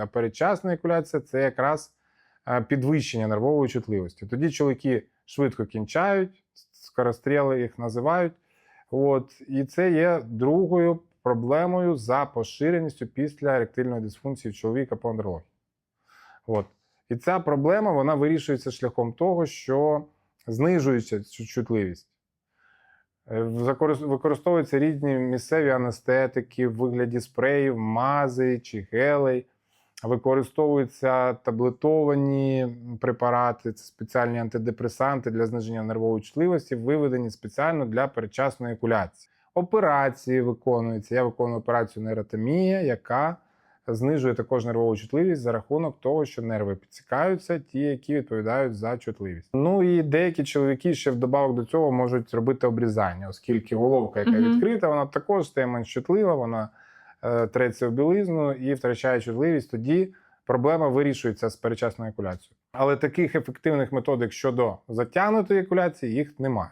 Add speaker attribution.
Speaker 1: А передчасна екуляція це якраз е, підвищення нервової чутливості. Тоді чоловіки швидко кінчають, скоростріли їх називають. От, і це є другою проблемою за поширеністю після еректильної дисфункції чоловіка по андрології. От. І ця проблема вона вирішується шляхом того, що знижується чу- чутливість. Е, Використовуються різні місцеві анестетики в вигляді спреїв, мази чи гелей. Використовуються таблетовані препарати, це спеціальні антидепресанти для зниження нервової чутливості, виведені спеціально для передчасної екуляції. Операції виконуються. Я виконую операцію нейротомія, яка знижує також нервову чутливість за рахунок того, що нерви підсікаються, ті, які відповідають за чутливість. Ну і деякі чоловіки ще вдобавок до цього можуть робити обрізання, оскільки головка, яка відкрита, вона також стає менш чутлива, вона треться в білизну і втрачає чутливість. Тоді проблема вирішується з перечасною екуляцією. Але таких ефективних методик щодо затягнутої екуляції їх немає.